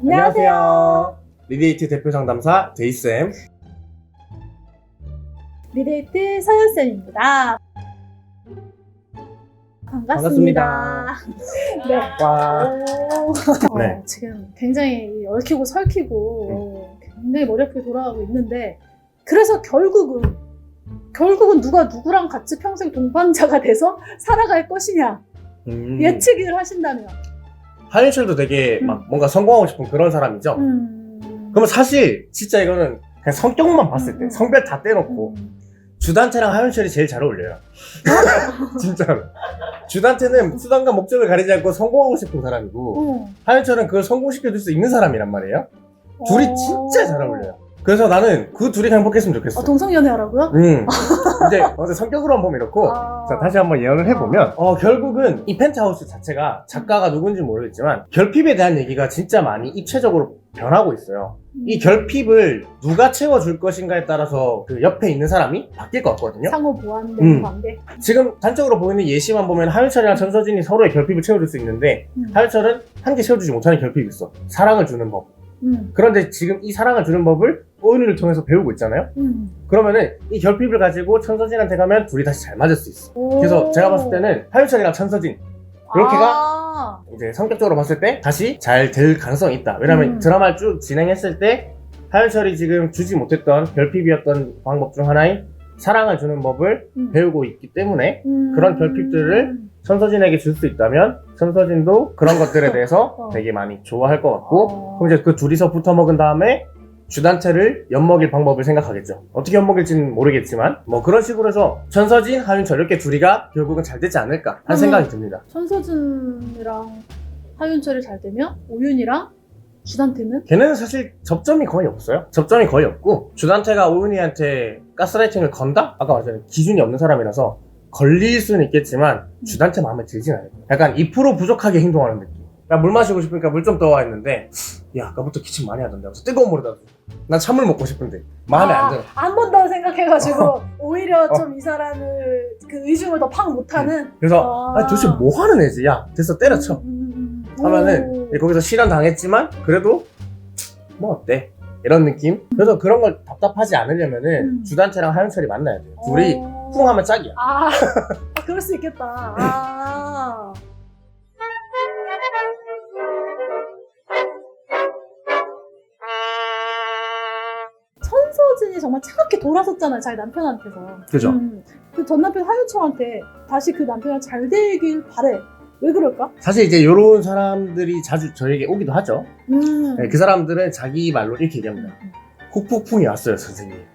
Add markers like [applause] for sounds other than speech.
안녕하세요. 리데이트 대표 상담사 데이쌤. 리데이트 서현쌤입니다. 반갑습니다. [laughs] 네. 와. 오. 네. 어, 지금 굉장히 얽히고 설키고 굉장히 머리 아프게 돌아가고 있는데 그래서 결국은 결국은 누가 누구랑 같이 평생 동반자가 돼서 살아갈 것이냐 음. 예측을 하신다면 하윤철도 되게 음. 막 뭔가 성공하고 싶은 그런 사람이죠. 음. 그러면 사실 진짜 이거는 그냥 성격만 봤을 때 음. 성별 다 떼놓고 음. 주단태랑 하윤철이 제일 잘 어울려요. [laughs] 진짜로. 주단태는 수단과 목적을 가리지 않고 성공하고 싶은 사람이고 어. 하윤철은 그걸 성공시켜줄 수 있는 사람이란 말이에요. 둘이 어. 진짜 잘 어울려요. 그래서 나는 그 둘이 행복했으면 좋겠어. 아, 동성연애 하라고요? 음. [laughs] 이제 어제 성격으로 한번 이렇고 아. 자 다시 한번 예언을 해보면 어 결국은 이 펜트하우스 자체가 작가가 누군지 모르겠지만 결핍에 대한 얘기가 진짜 많이 입체적으로 변하고 있어요. 이 결핍을 누가 채워줄 것인가에 따라서 그 옆에 있는 사람이 바뀔 것 같거든요. 상호 보완된 음. 관계. 지금 단적으로 보이는 예시만 보면 하윤철이랑 전서진이 서로의 결핍을 채워줄 수 있는데 음. 하윤철은 한 개 채워주지 못하는 결핍이 있어. 사랑을 주는 법. 음. 그런데 지금 이 사랑을 주는 법을 오윤희를 통해서 배우고 있잖아요. 음. 그러면은 이 결핍을 가지고 천서진한테 가면 둘이 다시 잘 맞을 수 있어. 그래서 제가 봤을 때는 하윤철이랑 천서진 그렇게가 아. 이제 성격적으로 봤을 때 다시 잘 될 가능성이 있다. 왜냐면 음. 드라마를 쭉 진행했을 때 하윤철이 지금 주지 못했던 결핍이었던 방법 중 하나인 사랑을 주는 법을 음. 배우고 있기 때문에 음. 그런 결핍들을 천서진에게 줄 수 있다면 천서진도 그런 것들에 [laughs] 대해서 어. 되게 많이 좋아할 것 같고 어. 그럼 이제 그 둘이서 붙어 먹은 다음에 주단체를 엿먹일 방법을 생각하겠죠. 어떻게 엿먹일지는 모르겠지만 뭐 그런 식으로 해서 천서진, 하윤철 이렇게 둘이가 결국은 잘 되지 않을까 하는 음. 생각이 듭니다. 천서진이랑 하윤철이 잘 되면 오윤이랑 주단태는 걔네는 사실 접점이 거의 없어요. 접점이 거의 없고 주단태가 오은이한테 가스라이팅을 건다? 아까 말했잖아요. 기준이 없는 사람이라서 걸릴 수는 있겠지만 주단태 마음에 들진 않아요. 약간 2% 부족하게 행동하는 느낌. 나 물 마시고 싶으니까 물 좀 떠와 했는데 야 아까부터 기침 많이 하던데 하면서 뜨거운 물에다 난 찬물 먹고 싶은데 마음에 안 들어. 한번더 생각해가지고 [laughs] 어. 오히려 좀 이 사람을 그 의중을 더팍 못하는 그래서 아. 아, 도대체 뭐 하는 애지? 야 됐어 때려쳐. 음, 음, 음. 하면은 오. 거기서 실현 당했지만 그래도 뭐 어때? 이런 느낌? 그래서 그런 걸 답답하지 않으려면은 음. 주단태랑 하윤철이 만나야 돼요. 둘이 어. 풍하면 짝이야. 아, [laughs] 아, 그럴 수 있겠다. 아. 천서진이 정말 차갑게 돌아섰잖아요, 자기 남편한테서. 그죠? 그전 남편 하윤철한테 다시 그 남편이랑 잘 되길 바래. 왜 그럴까? 사실 이제 이런 사람들이 자주 저에게 오기도 하죠. 음. 네, 그 사람들은 자기 말로 이렇게 얘기합니다. 훅폭풍이 왔어요, 선생님.